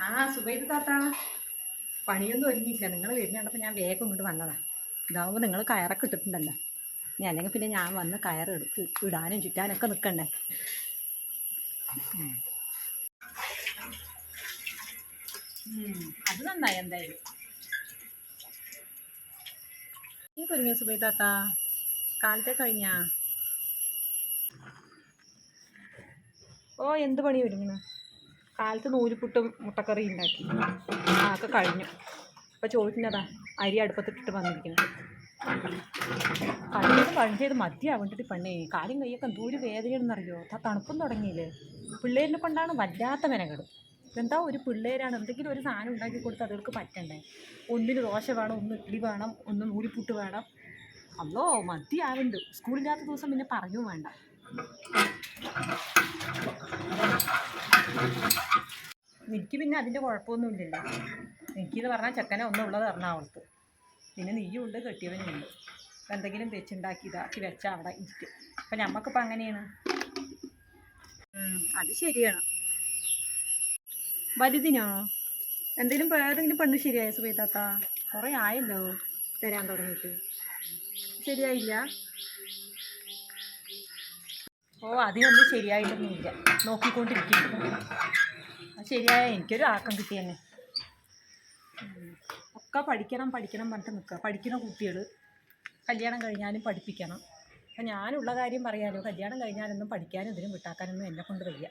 ആ സുബൈദ് പണിയൊന്നും ഒരുങ്ങിയില്ല നിങ്ങൾ വരുന്നുണ്ടപ്പോൾ ഞാൻ വേഗം ഇങ്ങോട്ട് വന്നതാണ് ഇതാവുമ്പോൾ നിങ്ങൾ കയറൊക്കെ ഇട്ടിട്ടുണ്ടല്ലോ. ഇനി അല്ലെങ്കിൽ പിന്നെ ഞാൻ വന്ന് കയറ് എടുത്ത് ഇടാനും ചുറ്റാനൊക്കെ നിൽക്കണ്ടേ അത് നന്നായി എന്തായാലും. നീ കുരുങ്ങിയ സുബൈതാത്ത കാലത്തെ കഴിഞ്ഞാ? ഓ എന്ത് പണി ഒരുങ്ങണ കാലത്ത് നൂലിപ്പുട്ടും മുട്ടക്കറി ഉണ്ടാക്കി. ആ ഒക്കെ കഴിഞ്ഞു. അപ്പൊ ചോദിക്കുന്നതാ അരി അടുപ്പത്തിട്ടിട്ട് വന്നിരിക്കുന്നത് ചെയ്ത് പണി ചെയ്ത് മതിയാവേണ്ടിട്ട് പണി കാലും കൈയൊക്കെ എന്തോരു വേദനയാണെന്നറിയോ? ആ തണുപ്പും തുടങ്ങിയില്ലേ? പിള്ളേരിനെ കൊണ്ടാണ് വല്ലാത്ത മെനകേട്. എന്താ ഒരു പിള്ളേരാണ്? എന്തെങ്കിലും ഒരു സാധനം ഉണ്ടാക്കി കൊടുത്ത് അതുകൾക്ക് പറ്റണ്ടേ? ഒന്നിന് ദോശ വേണം ഒന്ന് ഇഡ്ഡലി വേണം ഒന്ന് നൂലിപ്പുട്ട് വേണം. അല്ലോ മതിയാവുന്നുണ്ട് സ്കൂളില്ലാത്ത ദിവസം പിന്നെ പറഞ്ഞു വേണ്ട. എനിക്ക് പിന്നെ അതിന്റെ കുഴപ്പമൊന്നുമില്ലല്ലോ. എനിക്കെന്ന് പറഞ്ഞാൽ ചെക്കനെ ഒന്നുള്ളത് എറണാകുളത്ത് പിന്നെ നീയും ഉണ്ട് കെട്ടിയവനും ഉണ്ട്. അപ്പം എന്തെങ്കിലും വെച്ചുണ്ടാക്കി ഇതാക്കി വെച്ചാൽ അവിടെ ഇരിക്കും. അപ്പം നമുക്കിപ്പോൾ അങ്ങനെയാണ്. അത് ശരിയാണ്. വലുതിനോ? എന്തെങ്കിലും ഏതെങ്കിലും പെണ്ണ് ശരിയായ സുബൈതാത്ത? കുറേ ആയല്ലോ തരാൻ തുടങ്ങിയിട്ട്. ശരിയായില്ല? ഓ അതിനൊന്നും ശരിയായിട്ടൊന്നുമില്ല. അത് ശരിയായ എനിക്കൊരു ആക്കം കിട്ടിയെന്നെ ഒക്കെ പഠിക്കണം പഠിക്കണം പറഞ്ഞിട്ട് നിൽക്കുക പഠിക്കുന്ന കുട്ടികൾ കല്യാണം കഴിഞ്ഞാലും പഠിപ്പിക്കണം. അപ്പം ഞാനുള്ള കാര്യം പറയാലോ. കല്യാണം കഴിഞ്ഞാലൊന്നും പഠിക്കാനും ഇതിനും വിട്ടാക്കാനൊന്നും എന്നെ കൊണ്ട് വയ്യ.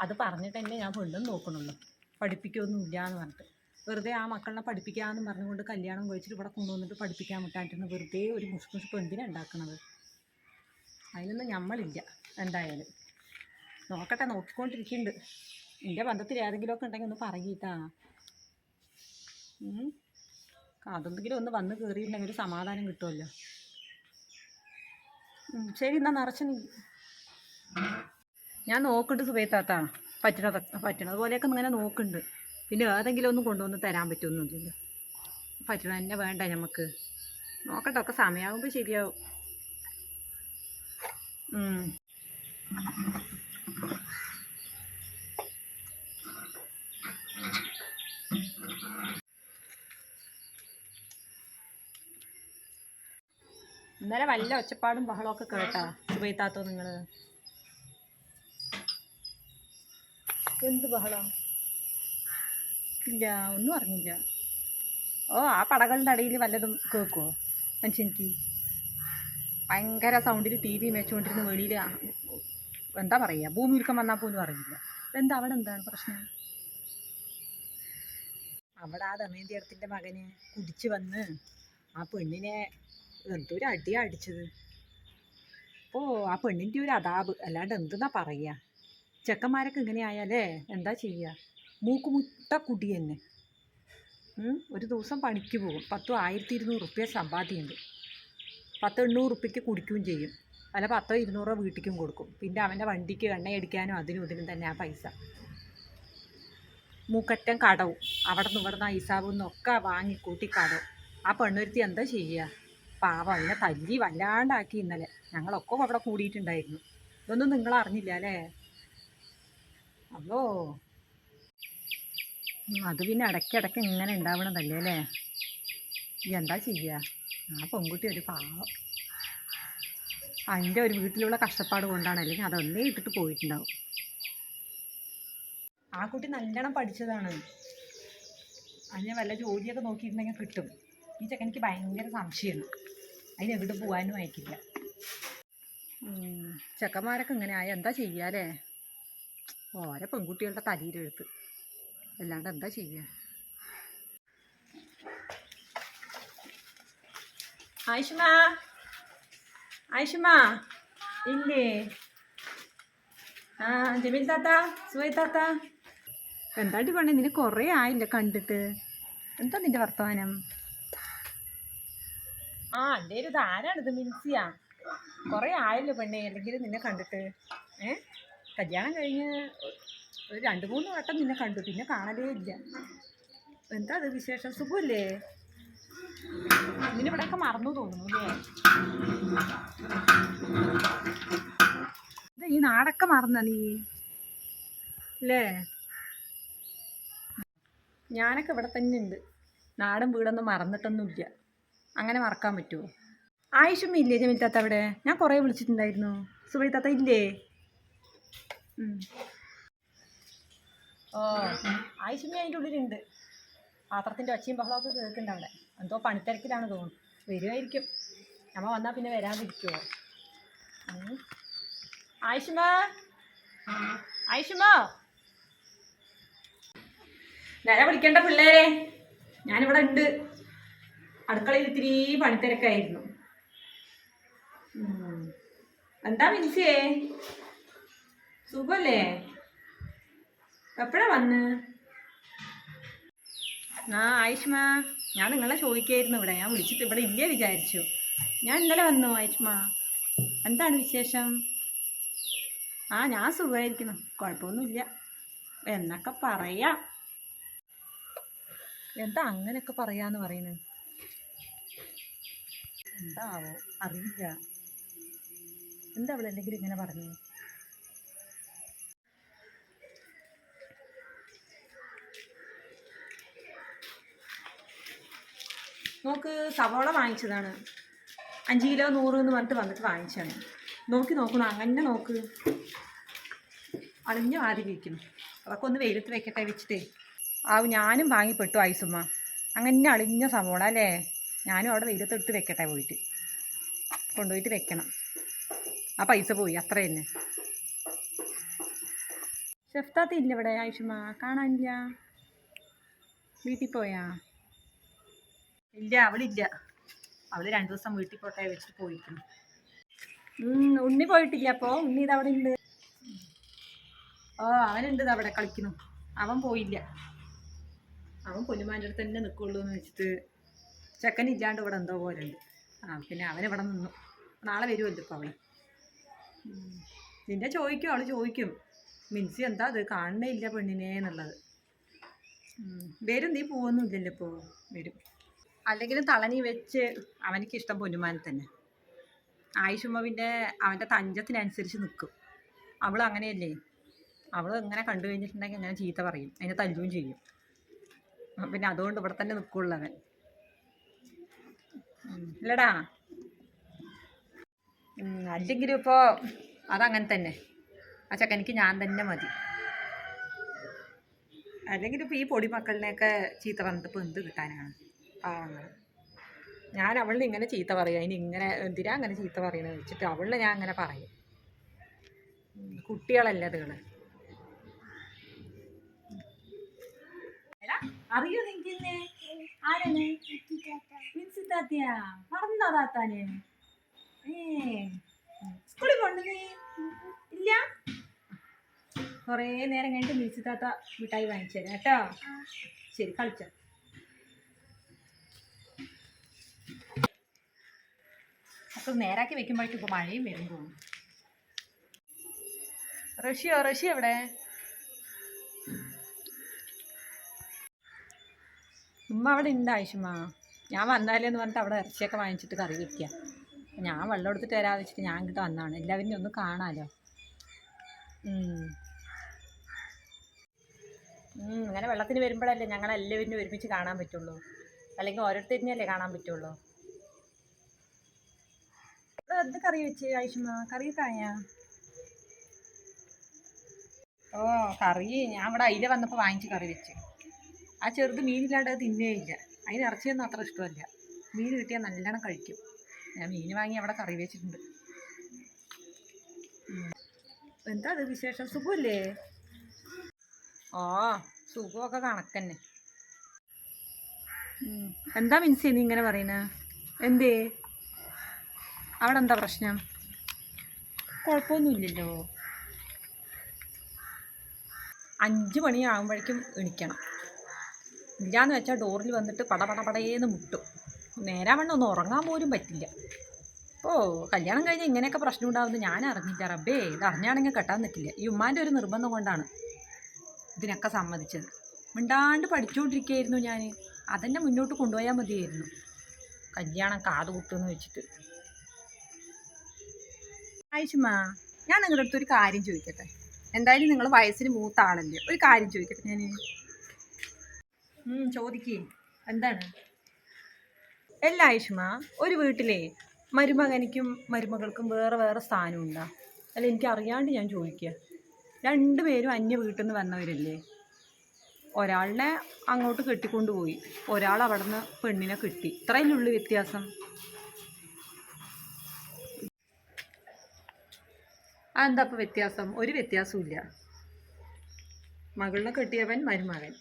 അത് പറഞ്ഞിട്ട് തന്നെ ഞാൻ പെണ്ണും നോക്കണുള്ളൂ. പഠിപ്പിക്കൊന്നും ഇല്ല എന്ന് പറഞ്ഞിട്ട്. വെറുതെ ആ മക്കളെ പഠിപ്പിക്കാമെന്ന് പറഞ്ഞുകൊണ്ട് കല്യാണം കഴിച്ചിട്ട് ഇവിടെ കൊണ്ടുവന്നിട്ട് പഠിപ്പിക്കാൻ വിട്ടാണ്ടിരുന്ന വെറുതെ ഒരു മുഷ്ക് എന്തിനാണ് ഉണ്ടാക്കണത്? അതിനൊന്നും നമ്മളില്ല എന്തായാലും. നോക്കട്ടെ നോക്കിക്കൊണ്ടിരിക്കുന്നുണ്ട് എന്റെ ബന്ധത്തിൽ ഏതെങ്കിലുമൊക്കെ ഉണ്ടെങ്കിൽ ഒന്ന് പറയിട്ടാ. അതെന്തെങ്കിലും ഒന്ന് വന്ന് കയറിയിട്ടുണ്ടെങ്കിൽ ഒരു സമാധാനം കിട്ടുമല്ലോ. ശരി എന്നാൽ നിറച്ച് ഞാൻ നോക്കുന്നുണ്ട് സുബൈത്താത്ത പറ്റണത് പറ്റണത് പോലെയൊക്കെ ഇങ്ങനെ നോക്കുന്നുണ്ട്. പിന്നെ ഏതെങ്കിലും ഒന്നും കൊണ്ടുവന്ന് തരാൻ പറ്റുമൊന്നുമില്ലല്ലോ പറ്റണ തന്നെ വേണ്ട നമുക്ക് നോക്കട്ടെ ഒക്കെ സമയമാകുമ്പോൾ ശരിയാവും. ഉം. ഇന്നലെ വല്ല ഒച്ചപ്പാടും ബഹളമൊക്കെ കേട്ടാ സുബൈത്താത്തോ നിങ്ങൾ എന്ത് ബഹളം? ഇല്ല ഒന്നും അറിഞ്ഞില്ല. ഓ ആ പടകളുടെ അടിയിൽ വല്ലതും കേൾക്കുമോ മനുഷ്യനിക്ക് ഭയങ്കര സൗണ്ടിൽ ടി വി മേച്ചുകൊണ്ടിരുന്ന വെളിയിൽ എന്താ പറയുക ഭൂമി ഉരുക്കം വന്നാൽ പോലും അറിയില്ല. എന്താ അവിടെ എന്താണ് പ്രശ്നം? അവിടെ ആ ദമയന്തി അടുത്തിന്റെ മകന് കുടിച്ച് വന്ന് ആ പെണ്ണിനെ എന്തൊരു അടിയാ അടിച്ചത്. അപ്പോൾ ആ പെണ്ണിന്റെ ഒരു അതാപ്. അല്ലാണ്ട് എന്തെന്നാ പറയുക ചെക്കന്മാരൊക്കെ ഇങ്ങനെ ആയാലേ എന്താ ചെയ്യുക മൂക്കുമുട്ട കുടി തന്നെ ഒരു ദിവസം പണിക്ക് പോകും. പത്തും ആയിരത്തി ഇരുന്നൂറ് റുപ്യ സമ്പാദ്യമുണ്ട് പത്ത് എണ്ണൂറ് റുപ്യക്ക് കുടിക്കുകയും ചെയ്യും. അല്ല പത്തോ ഇരുന്നൂറോ വീട്ടിലേക്കും കൊടുക്കും. പിന്നെ അവന്റെ വണ്ടിക്ക് എണ്ണയടിക്കാനും അതിനും ഇതിനും തന്നെ ആ പൈസ. മൂക്കറ്റം കടവും. അവിടെ നിന്ന് ഇവിടെ നിന്ന് ഐസാബിൽ നിന്നൊക്കെ വാങ്ങിക്കൂട്ടി കടവും. ആ പെണ്ണൊരുത്തി എന്താ ചെയ്യുക പാവം അതിനെ തല്ലി വല്ലാണ്ടാക്കി ഇന്നലെ. ഞങ്ങളൊക്കെ അവിടെ കൂടിയിട്ടുണ്ടായിരുന്നു. ഇതൊന്നും നിങ്ങൾ അറിഞ്ഞില്ല അല്ലേ? അല്ലോ അത് പിന്നെ ഇടയ്ക്കിടയ്ക്ക് ഇങ്ങനെ ഉണ്ടാവണതല്ലേ അല്ലേ? എന്താ ചെയ്യുക ആ പെൺകുട്ടി ഒരു പാവം. അതിന്റെ ഒരു വീട്ടിലുള്ള കഷ്ടപ്പാട് കൊണ്ടാണ് അല്ലെങ്കിൽ അതൊന്നേ ഇട്ടിട്ട് പോയിട്ടുണ്ടാവും. ആ കുട്ടി നല്ലോണം പഠിച്ചതാണ്. അതിന് വല്ല ജോലിയൊക്കെ നോക്കിയിട്ടുണ്ടെങ്കിൽ കിട്ടും. ഈ ചെക്കനിക്ക് ഭയങ്കര സംശയമാണ്. അതിന് എങ്ങോട്ട് പോകാനും അയക്കില്ല ചെക്കന്മാരൊക്കെ ഇങ്ങനെ ആയ. എന്താ ചെയ്യാലേ? ഓരോ പെൺകുട്ടികളുടെ തലയിലെഴുത്ത്. അല്ലാണ്ട് എന്താ ചെയ്യുക ആയിഷമ? ആയിഷമ? ഇല്ലേ? ആ ജമീൽ താത്ത സുഹൈ താത്ത. എന്താണ്ടി പണി നിന്നെ കുറേ ആയില്ല കണ്ടിട്ട്. എന്താ നിന്റെ വർത്തമാനം ആ എന്റെ ഒരു ഇത് മിൻസിയാ? കുറേ ആയല്ലോ പെണ്ണേ അല്ലെങ്കിൽ നിന്നെ കണ്ടിട്ട്. ഏ? കല്യാണം കഴിഞ്ഞ് ഒരു രണ്ട് മൂന്ന് വട്ടം നിന്നെ കണ്ടു പിന്നെ കാണലേ ഇല്ല. എന്താ അത് വിശേഷം? സുഖമല്ലേ നിന്നിവിടെയൊക്കെ മറന്നു തോന്നുന്നു അല്ലേ? ഈ നാടൊക്കെ മറന്ന നീ? അല്ലേ? ഞാനൊക്കെ ഇവിടെ തന്നെ ഉണ്ട് നാടും വീടൊന്നും മറന്നിട്ടൊന്നുമില്ല. അങ്ങനെ മറക്കാൻ പറ്റുമോ ആയുഷമ്മ ഇല്ലേ ജമീൽ താത്ത അവിടെ? ഞാൻ കുറേ വിളിച്ചിട്ടുണ്ടായിരുന്നു. സുബൈ താത്ത ഇല്ലേ. ഓ ആയുഷമ്മ അതിന്റെ ഉള്ളിലുണ്ട്. പാത്രത്തിന്റെ ഒച്ചയും ബഹളമൊക്കെ കേൾക്കുന്നുണ്ട് അവിടെ. എന്തോ പണിത്തിരക്കിലാണ് തോന്നുന്നു. വരുമായിരിക്കും നമ്മ വന്നാൽ പിന്നെ വരാതിരിക്കുമോ ആയുഷമ്മ? ആയിഷമ്മ? നേരെ വിളിക്കേണ്ട പിള്ളേരെ. ഞാനിവിടെ ഉണ്ട്. അടുക്കളയിൽ ഇത്തിരി പണിത്തിരക്കായിരുന്നു. തിരക്കായിരുന്നു എന്താ മിനിച്ചേ സുഖല്ലേ? എപ്പോഴാ വന്ന്? ആ ആയിഷ്മ ഞാൻ നിങ്ങളെ ചോദിക്കായിരുന്നു ഇവിടെ. ഞാൻ വിളിച്ചിട്ട് ഇവിടെ ഇല്ല വിചാരിച്ചു. ഞാൻ ഇന്നലെ വന്നു ആയിഷ്മ. എന്താണ് വിശേഷം? ആ ഞാൻ സുഖമായിരിക്കുന്നു. കുഴപ്പമൊന്നുമില്ല. എന്നൊക്കെ പറയാം. എന്താ അങ്ങനെയൊക്കെ പറയാന്ന് പറയുന്നത്? എന്താവോ? അറിയില്ല. എന്താ അവൾ എന്തെങ്കിലും ഇങ്ങനെ പറഞ്ഞു? നോക്ക് സവോള വാങ്ങിച്ചതാണ്. അഞ്ച് കിലോ നൂറ് എന്ന് പറഞ്ഞിട്ട് വന്നിട്ട് വാങ്ങിച്ചാണ് നോക്കി നോക്കണം അങ്ങനെ നോക്ക്. അളിഞ്ഞ ആദ്യം ഇരിക്കുന്നു. അതൊക്കെ ഒന്ന് വെയിലത്ത് വെക്കട്ടെ വെച്ചിട്ടേ. ആ ഞാനും വാങ്ങിപ്പെട്ടു ഐസുമ്മ. അങ്ങനെ അളിഞ്ഞ സവോള അല്ലേ? ഞാനും അവിടെ വെയിലത്തെടുത്ത് വെക്കട്ടെ പോയിട്ട്. കൊണ്ടുപോയിട്ട് വെക്കണം. ആ പൈസ പോയി അത്ര തന്നെ. ഷെഫ്താത്ത ഇല്ല ഇവിടെ ആയിഷമ. കാണാനില്ല. വീട്ടിൽ പോയാ? ഇല്ല അവളില്ല. അവൾ രണ്ടു ദിവസം വീട്ടിൽ പോട്ടെ വെച്ചിട്ട് പോയിരിക്കുന്നു. ഉണ്ണി പോയിട്ടില്ല അപ്പോൾ ഉണ്ണി ഇത് അവിടെ ഉണ്ട്. ഓ അവനുണ്ട് അവിടെ കളിക്കുന്നു. അവൻ പോയില്ല. അവൻ പൊന്നുമാന്റെ അടുത്ത് തന്നെ നിൽക്കുള്ളൂ എന്ന് വെച്ചിട്ട് ചെക്കൻ ഇല്ലാണ്ട് ഇവിടെ എന്തോ പോലെ ഉണ്ട്. ആ പിന്നെ അവൻ ഇവിടെ നിന്നു. നാളെ വരുമല്ലോ ഇപ്പോൾ അവൾ. നിന്നെ ചോദിക്കും അവൾ ചോദിക്കും. മിൻസി എന്താ അത് കാണണേ ഇല്ല പെണ്ണിനെ എന്നുള്ളത്. വരും നീ പോകുന്നില്ലല്ലോ ഇപ്പോൾ വരും. അല്ലെങ്കിലും തളനി വെച്ച് അവനിക്ക് ഇഷ്ടം പൊന്നുമാനെ തന്നെ. ആയിഷുമ്മ പിന്നെ അവന്റെ തഞ്ചത്തിനനുസരിച്ച് നിൽക്കും അവൾ അങ്ങനെയല്ലേ? അവൾ എങ്ങനെ കണ്ടു കഴിഞ്ഞിട്ടുണ്ടെങ്കിൽ എങ്ങനെ ചീത്ത പറയും. അതിനെ തല്ലുകയും ചെയ്യും. പിന്നെ അതുകൊണ്ട് ഇവിടെ തന്നെ നിൽക്കുള്ളൂ അവൻ ഉം. ഇല്ലടാ. അല്ലെങ്കിലും ഇപ്പോൾ അതങ്ങനെ തന്നെ. ആ ചെക്കനിക്ക് ഞാൻ തന്നെ മതി. അല്ലെങ്കിൽ ഇപ്പോൾ ഈ പൊടി മക്കളിനെയൊക്കെ ചീത്ത പറഞ്ഞിട്ട് ഇപ്പോൾ എന്ത് കിട്ടാനാണ്? പാവങ്ങൾ ഞാൻ അവളിനെ ഇങ്ങനെ ചീത്ത പറയും. അതിന് ഇങ്ങനെ എന്തിനാ അങ്ങനെ ചീത്ത പറയണത് വെച്ചിട്ട് അവളിനെ ഞാൻ അങ്ങനെ പറയും. കുട്ടികളല്ലേ എടാ, അറിയോ നിങ്ങൾ ആരാണ്? താത്തയാ മറന്നോ താത്താനെ സ്കൂളിൽ പോണ്ട നീ? ഇല്ല? കുറേ നേരം കഴിഞ്ഞിട്ട് മിൻസി താത്ത മിഠായി വാങ്ങിച്ചു തരാം കേട്ടോ. ശരി കളിച്ചോ. അപ്പോൾ നേരാക്കി വെക്കുമ്പോഴേക്കും ഇപ്പോൾ മഴയും വരും തോന്നും റഷ്യോ റഷി എവിടെ? ഉമ്മ അവിടെ ഉണ്ട് ആയിഷുമ്മ ഞാൻ വന്നാലേന്ന് പറഞ്ഞിട്ട് അവിടെ ഇറച്ചിയൊക്കെ വാങ്ങിച്ചിട്ട് കറി വെക്കുക. ഞാൻ വെള്ളം എടുത്തിട്ട് വരാമെന്ന് വെച്ചിട്ട് ഞാൻ ഇങ്ങോട്ട് വന്നതാണ്. എല്ലാവരും ഒന്ന് കാണാമല്ലോ അങ്ങനെ വെള്ളത്തിന് വരുമ്പോഴല്ലേ ഞങ്ങളെല്ലാവരും ഒരുമിച്ച് കാണാൻ പറ്റുള്ളൂ. അല്ലെങ്കിൽ ഓരോരുത്തരിനെയല്ലേ കാണാൻ പറ്റുള്ളൂ. എന്ത് കറി വെച്ച് ആയിഷമ്മ? കറി കായാ ഓ കറി. ഞാൻ ഇവിടെ അയില വന്നപ്പോൾ വാങ്ങിച്ച് കറി വെച്ച്. ആ ചെറുത് മീനില്ലാണ്ട് അത് തിന്നേ ഇല്ല. അതിന് ഇറച്ചിയൊന്നും അത്ര ഇഷ്ടമല്ല. മീൻ കിട്ടിയാൽ നല്ലോണം കഴിക്കും. ഞാൻ മീൻ വാങ്ങി അവിടെ കറി വെച്ചിട്ടുണ്ട്. എന്താ അത് വിശേഷം? സുഖമല്ലേ ഓ സുഖമൊക്കെ കണക്കന്നെ. എന്താ മിൻസി നീ ഇങ്ങനെ പറയുന്നത് എന്തേ? അവിടെ എന്താ പ്രശ്നം? കുഴപ്പമൊന്നുമില്ലല്ലോ. അഞ്ച് മണിയാകുമ്പോഴേക്കും എണിക്കണം. ഇല്ലാന്ന് വെച്ചാൽ ഡോറിൽ വന്നിട്ട് പട പട പടയേന്ന് മുട്ടും. നേരാവണ്ണം ഒന്ന് ഉറങ്ങാൻ പോലും പറ്റില്ല. ഓ കല്യാണം കഴിഞ്ഞ് ഇങ്ങനെയൊക്കെ പ്രശ്നം ഉണ്ടാവുന്നത് ഞാൻ അറിഞ്ഞില്ല. റബ്ബേ ഇത് അറിഞ്ഞാണെങ്കിൽ കെട്ടാൻ നിൽക്കില്ല ഈ ഉമ്മാന്റെ ഒരു നിർബന്ധം കൊണ്ടാണ് ഇതിനൊക്കെ സമ്മതിച്ചത്. മിണ്ടാണ്ട് പഠിച്ചുകൊണ്ടിരിക്കുകയായിരുന്നു ഞാൻ അതെന്നെ മുന്നോട്ട് കൊണ്ടുപോയാൽ മതിയായിരുന്നു. കല്യാണം കാത് കുത്തുമെന്ന് വെച്ചിട്ട്. ആയിഷുമാ ഞാൻ നിങ്ങളുടെ അടുത്ത് ഒരു കാര്യം ചോദിക്കട്ടെ? എന്തായാലും നിങ്ങൾ വയസ്സിന് മൂത്ത ആളല്ലേ ഒരു കാര്യം ചോദിക്കട്ടെ ഞാൻ ചോദിക്കേ. എന്താണ്? അല്ല ആയിഷുമ ഒരു വീട്ടിലെ മരുമകനിക്കും മരുമകൾക്കും വേറെ വേറെ സ്ഥാനം ഉണ്ടാ അല്ല എനിക്ക് അറിയാണ്ട് ഞാൻ ചോദിക്കുക രണ്ടുപേരും അന്യ വീട്ടിൽ നിന്ന് വന്നവരല്ലേ? ഒരാളിനെ അങ്ങോട്ട് കെട്ടിക്കൊണ്ടുപോയി ഒരാൾ അവിടെ നിന്ന് പെണ്ണിനെ കിട്ടി. ഇത്രയല്ലേ ഉള്ളു വ്യത്യാസം? അതെന്താ അപ്പോൾ വ്യത്യാസം? ഒരു വ്യത്യാസവും ഇല്ല മകളിനെ കെട്ടിയവൻ മരുമകൻ.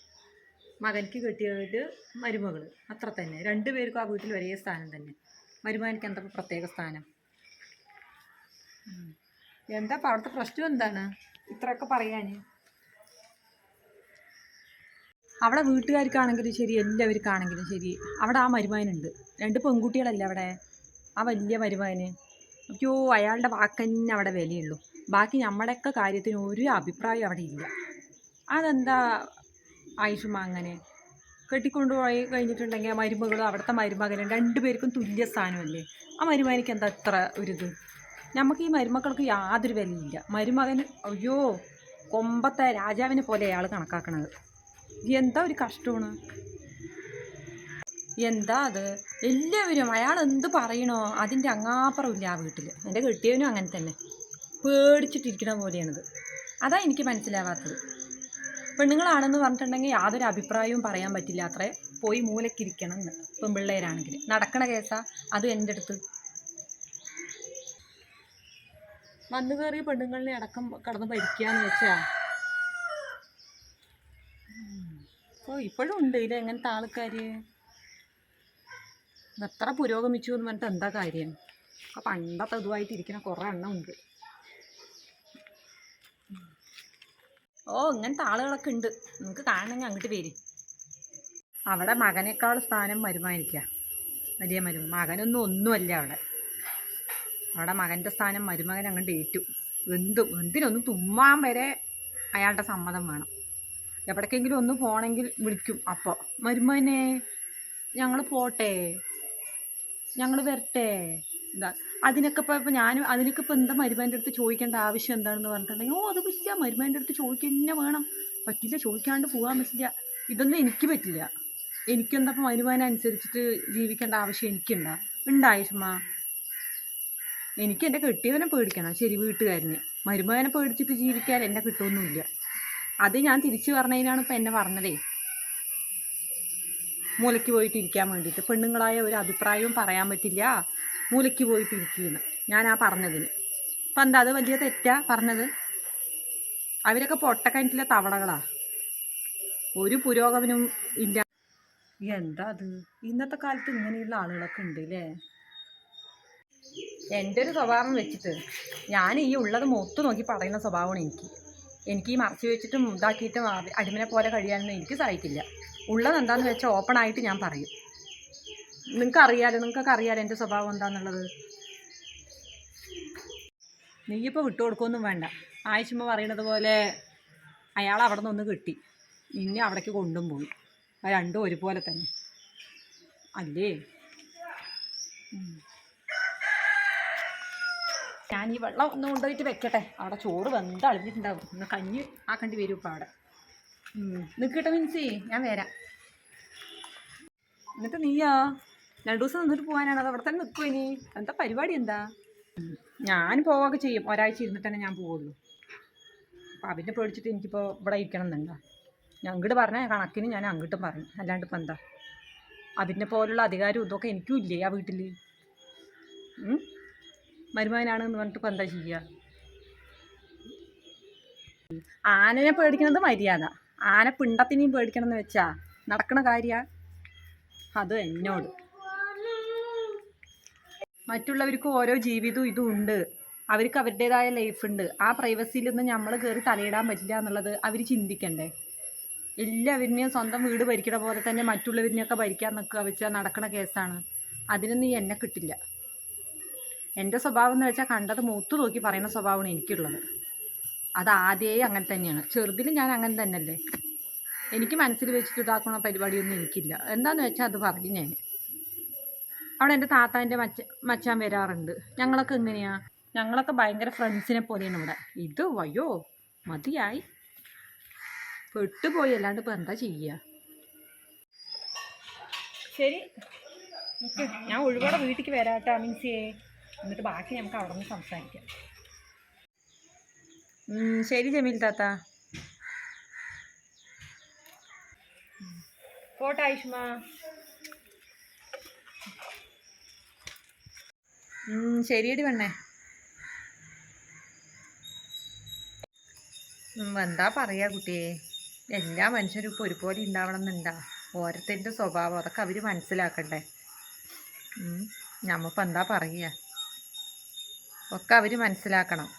മകനിക്ക് കെട്ടിയത് മരുമകൾ അത്ര തന്നെ. രണ്ടുപേർക്കും ആ വീട്ടിൽ ഒരേ സ്ഥാനം തന്നെ. മരുമകനിക്ക് എന്താ പ്രത്യേക സ്ഥാനം? എന്താ അവിടുത്തെ പ്രശ്നം എന്താണ്? ഇത്രയൊക്കെ പറയാൻ അവിടെ വീട്ടുകാർക്കാണെങ്കിലും ശരി എല്ലാവർക്കാണെങ്കിലും ശരി. അവിടെ ആ മരുമകനുണ്ട്. രണ്ട് പെൺകുട്ടികളല്ലേ അവിടെ? ആ വലിയ മരുമകന്. അയ്യോ അയാളുടെ വാക്കന്നെ അവിടെ വിലയുള്ളൂ. ബാക്കി നമ്മുടെയൊക്കെ കാര്യത്തിന് ഒരു അഭിപ്രായം അവിടെ ഇല്ല. അതെന്താ ആയിഷുമ അങ്ങനെ. കെട്ടിക്കൊണ്ടുപോയി കഴിഞ്ഞിട്ടുണ്ടെങ്കിൽ ആ മരുമകളും അവിടുത്തെ മരുമകനും രണ്ടുപേർക്കും തുല്യ സ്ഥാനമല്ലേ? ആ മരുമകനിക്ക് എന്താ ഇത്ര ഒരിത്? നമുക്ക് ഈ മരുമക്കൾക്ക് യാതൊരു വിലയില്ല. മരുമകന് അയ്യോ കൊമ്പത്തെ രാജാവിനെ പോലെ അയാൾ കണക്കാക്കണത്. എന്താ ഒരു കഷ്ടമാണ്? എന്താ അത്? എല്ലാവരും അയാൾ എന്ത് പറയണോ അതിന്റെ അങ്ങാപ്പുറമില്ല ആ വീട്ടിൽ എന്റെ കെട്ടിയവനും അങ്ങനെ തന്നെ. പേടിച്ചിട്ടിരിക്കണ പോലെയാണിത്. അതാ എനിക്ക് മനസ്സിലാവാത്തത്. പെണ്ണുങ്ങളാണെന്ന് പറഞ്ഞിട്ടുണ്ടെങ്കിൽ യാതൊരു അഭിപ്രായവും പറയാൻ പറ്റില്ല. അത്രേ പോയി മൂലക്കിരിക്കണം എന്ന്. പെൺപിള്ളേരാണെങ്കിൽ നടക്കണ കേസാ അത് എന്റെ അടുത്ത്. വന്നു കയറിയ പെണ്ണുങ്ങളിനെ അടക്കം കടന്ന് ഭരിക്കാന്ന് വെച്ചാ? ഓ ഇപ്പോഴും ഉണ്ട്. ഇല്ല എങ്ങനത്തെ ആൾക്കാർ എത്ര പുരോഗമിച്ചു എന്ന് പറഞ്ഞിട്ട് എന്താ കാര്യം? പണ്ടത്തെ ഇതുമായിട്ടിരിക്കുന്ന കുറേ എണ്ണം ഉണ്ട്. ഓ ഇങ്ങനത്തെ ആളുകളൊക്കെ ഉണ്ട്. നിങ്ങൾക്ക് കാണണമെങ്കിൽ അങ്ങോട്ട് പേര് അവിടെ മകനേക്കാൾ സ്ഥാനം മരുമായിരിക്കുക വലിയ മരുമ മകനൊന്നും ഒന്നുമല്ല അവിടെ. അവിടെ മകന്റെ സ്ഥാനം മരുമകൻ അങ്ങോട്ട് ഏറ്റു. എന്തും എന്തിനൊന്നും തുമ്മാൻ വരെ അയാളുടെ സമ്മതം വേണം. എവിടേക്കെങ്കിലും ഒന്ന് പോകണമെങ്കിൽ വിളിക്കും. അപ്പോൾ മരുമകനെ ഞങ്ങൾ പോട്ടെ ഞങ്ങൾ വരട്ടെ. എന്താ അതിനൊക്കെ ഇപ്പോൾ ഇപ്പോൾ ഞാൻ അതിനൊക്കെ ഇപ്പോൾ എന്താ മരുമേന്റെ അടുത്ത് ചോദിക്കേണ്ട ആവശ്യം എന്താണെന്ന് പറഞ്ഞിട്ടുണ്ടെങ്കിൽ ഓ അത് പറ്റില്ല മരുമേന്റെ അടുത്ത് ചോദിക്കുക തന്നെ വേണം. പറ്റില്ല ചോദിക്കാണ്ട് പോകാൻ പറ്റില്ല. ഇതൊന്നും എനിക്ക് പറ്റില്ല. എനിക്കെന്താ ഇപ്പോൾ മരുമാനനുസരിച്ചിട്ട് ജീവിക്കേണ്ട ആവശ്യം എനിക്കുണ്ടാ? ഉണ്ടായിഷമ്മ എനിക്ക് എന്റെ കെട്ടിയവനെ പേടിക്കണം ശരി വീട്ടുകാരനെ. മരുമകനെ പേടിച്ചിട്ട് ജീവിക്കാൻ എന്നെ കിട്ടുമൊന്നുമില്ല അത് ഞാൻ തിരിച്ചു പറഞ്ഞതിനാണ് ഇപ്പം എന്നെ പറഞ്ഞതേ. മൂലയ്ക്ക് പോയിട്ട് ഇരിക്കാൻ വേണ്ടിയിട്ട്. പെണ്ണുങ്ങളായ ഒരു അഭിപ്രായവും പറയാൻ പറ്റില്ല. മൂലയ്ക്ക് പോയിട്ട് ഇരിക്കുന്നു ഞാൻ ആ പറഞ്ഞതിന്. അപ്പം എന്താ അത് വലിയ തെറ്റാ പറഞ്ഞത്? അവരൊക്കെ പൊട്ടക്കിണറ്റിലെ തവളകളാ. ഒരു പുരോഗമനവും ഇല്ല. എന്താ അത്? ഇന്നത്തെ കാലത്ത് ഇങ്ങനെയുള്ള ആളുകളൊക്കെ ഉണ്ട് അല്ലേ എന്റെ ഒരു സ്വഭാവം വെച്ചിട്ട് ഞാൻ ഈ ഉള്ളത് മൊത്തം നോക്കി പറയുന്ന സ്വഭാവമാണ് എനിക്ക്. എനിക്ക് ഈ മറച്ചു വെച്ചിട്ടും ഇതാക്കിയിട്ടും അടിമനെ പോലെ കഴിയാനൊന്നും എനിക്ക് സഹായിക്കില്ല ഉള്ളത് എന്താണെന്ന് വെച്ചാൽ ഓപ്പൺ ആയിട്ട് ഞാൻ പറയും. നിങ്ങൾക്ക് അറിയാലോ നിങ്ങൾക്കൊക്കെ അറിയാലോ എന്റെ സ്വഭാവം എന്താണെന്നുള്ളത് നീയിപ്പോൾ വിട്ടുകൊടുക്കൊന്നും വേണ്ട. ആയിഷമ്മ പറയണത് പോലെ അയാൾ അവിടെ നിന്ന് കിട്ടി. നിന്നെ അവിടേക്ക് കൊണ്ടും പോയി. രണ്ടും ഒരുപോലെ തന്നെ. അല്ലേ. ഞാൻ ഈ വെള്ളം ഒന്ന് കൊണ്ടുപോയിട്ട് വെക്കട്ടെ. അവിടെ ചോറ് വെന്ത് അളിഞ്ഞിട്ടുണ്ടാവും. ഒന്ന് കഞ്ഞി ആക്കേണ്ടി വരും ഇപ്പം അവിടെ. നിൽക്കട്ടെ മിൻസി ഞാൻ വരാം. എന്നിട്ട് നീയോ? രണ്ടു ദിവസം നിന്നിട്ട് പോകാനാണ്. അത് അവിടെ തന്നെ നിൽക്കുമോ ഇനി. എന്താ പരിപാടി എന്താ? ഞാൻ പോവുകയൊക്കെ ചെയ്യും. ഒരാഴ്ച ഇരുന്നിട്ട് തന്നെ ഞാൻ പോവുള്ളൂ. അപ്പോൾ അവിടെ പേടിച്ചിട്ട് എനിക്കിപ്പോൾ ഇവിടെ ഇരിക്കണം എന്നുണ്ടോ. ഞാൻ അങ്ങോട്ട് പറഞ്ഞ കണക്കിന് ഞാൻ അങ്ങോട്ടും പറഞ്ഞു അല്ലാണ്ട് ഇപ്പം എന്താ? അതിനെ പോലുള്ള അധികാരം ഇതൊക്കെ എനിക്കും ഇല്ലേ ആ വീട്ടിൽ മരുമാനാണ് എന്ന് പറഞ്ഞിട്ട് ഇപ്പം എന്താ ചെയ്യുക ആനനെ പേടിക്കുന്നത് മര്യാദ. ആന പിണ്ടത്തിനെയും പേടിക്കണം എന്ന് വെച്ചാ നടക്കണ കാര്യ. അത് എന്നോട്. മറ്റുള്ളവർക്ക് ഓരോ ജീവിതവും ഇതും ഉണ്ട് അവർക്ക് അവരുടേതായ ലൈഫ് ഉണ്ട്. ആ പ്രൈവസിയിലൊന്നും നമ്മൾ കയറി തലയിടാൻ പറ്റില്ല എന്നുള്ളത് അവർ ചിന്തിക്കണ്ടേ. എല്ലാവരിനെയും സ്വന്തം വീട് ഭരിക്കണ പോലെ തന്നെ മറ്റുള്ളവരിനെയൊക്കെ ഭരിക്കാൻ നിൽക്കുക വെച്ചാൽ നടക്കണ കേസാണ്. അതിനൊന്നും എന്നെ കിട്ടില്ല. എന്റെ സ്വഭാവം എന്ന് വെച്ചാൽ കണ്ടത് മൂത്തു നോക്കി പറയുന്ന സ്വഭാവമാണ് എനിക്കുള്ളത്. അത് ആദ്യമേ അങ്ങനെ തന്നെയാണ്. ചെറുതിൽ ഞാൻ അങ്ങനെ തന്നെയല്ലേ? എനിക്ക് മനസ്സിൽ വെച്ചിട്ട് ഇതാക്കുന്ന പരിപാടിയൊന്നും എനിക്കില്ല. എന്താന്ന് വെച്ചാൽ അത് പറഞ്ഞു ഞാൻ അവിടെ എന്റെ താത്താന്റെ മച്ച മച്ചാൻ വരാറുണ്ട്. ഞങ്ങളൊക്കെ എങ്ങനെയാണ് ഞങ്ങളൊക്കെ ഭയങ്കര ഫ്രണ്ട്സിനെ പോലെയാണ് ഇവിടെ. ഇത് വയ്യോ മതിയായി. പെട്ടുപോയി അല്ലാണ്ട് ഇപ്പം എന്താ ചെയ്യുക ശരി. ഞാൻ ഒഴിവാടെ വീട്ടിലേക്ക് വരാട്ടോ മീൻസിയേ. എന്നിട്ട് ബാക്കി നമുക്ക് അവിടെ നിന്ന് സംസാരിക്കാം. ശരി ജമീൽ താത്ത. പോട്ടെ ആയുഷ്മ. ശരിയടി പെണ്ണേ. എന്താ പറയാ കുട്ടിയെ എല്ലാ മനുഷ്യരും ഇപ്പോൾ ഒരുപോലെ ഉണ്ടാവണം എന്നുണ്ടാ ഓരോരുത്തരുടെ സ്വഭാവം അതൊക്കെ അവർ മനസ്സിലാക്കണ്ടേ? നമ്മളിപ്പോൾ എന്താ പറയുക ഒക്കെ അവർ മനസ്സിലാക്കണം.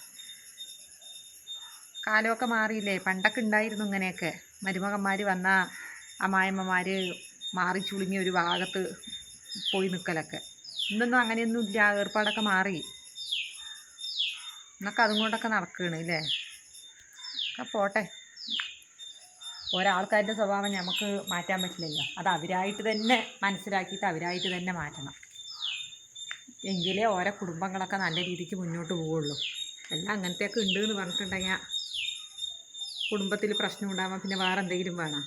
കാലമൊക്കെ മാറിയില്ലേ? പണ്ടൊക്കെ ഉണ്ടായിരുന്നു ഇങ്ങനെയൊക്കെ. മരുമകന്മാർ വന്ന അമ്മായിമ്മമാർ മാറി ചുളുങ്ങി ഒരു ഭാഗത്ത് പോയി നിൽക്കലൊക്കെ ഇന്നൊന്നും അങ്ങനെയൊന്നും ഇല്ല. ഏർപ്പാടൊക്കെ മാറി. എന്നൊക്കെ അതും കൊണ്ടൊക്കെ നടക്കുകയാണ് ഇല്ലേ? ഒക്കെ പോട്ടെ. ഒരാൾക്കാരുടെ സ്വഭാവം നമുക്ക് മാറ്റാൻ പറ്റില്ലല്ലോ. അത് അവരായിട്ട് തന്നെ മനസ്സിലാക്കിയിട്ട് അവരായിട്ട് തന്നെ മാറ്റണം. എങ്കിലേ ഓരോ കുടുംബങ്ങളൊക്കെ നല്ല രീതിക്ക് മുന്നോട്ട് പോവുള്ളൂ. എല്ലാം അങ്ങനത്തെയൊക്കെ ഉണ്ട് എന്ന് പറഞ്ഞിട്ടുണ്ടെങ്കിൽ കുടുംബത്തിൽ പ്രശ്നം ഉണ്ടാകുമ്പോൾ പിന്നെ വേറെ എന്തെങ്കിലും വേണം?